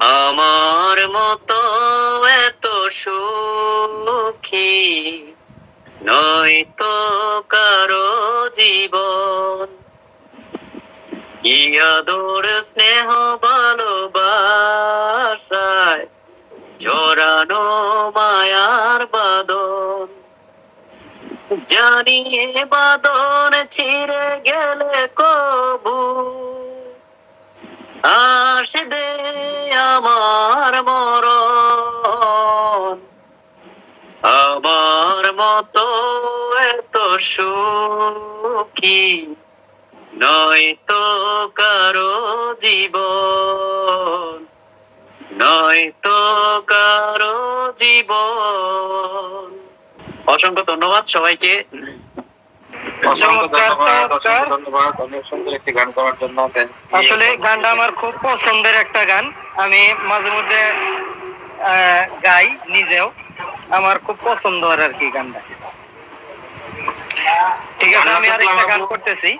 আমার মতো এত সুখী নয়তো কারও জীবন। ইয়াদোর স্নেহ, ভালোবাসায় জড়ানো মায়ার বাদন জানিয়ে বাদন ছিঁড়ে গেলে কবু। আসবে আমার মরণ। আমার মতো এত সুখী নয়তো কারও জীবন। নয়তো কারও জীবন। অসংখ্য ধন্যবাদ সবাইকে। ধন্যবাদ চমৎকার। অসংখ্য ধন্যবাদ অনেক সুন্দর একটি গান করার জন্য আসলে গানটা আমার খুব পছন্দের একটা গান। আমি মাঝে মধ্যে আহ, গাই নিজেও। আমার খুব পছন্দ আর কি গানটা। ঠিক আছে আমি আর একটা গান করতেছি।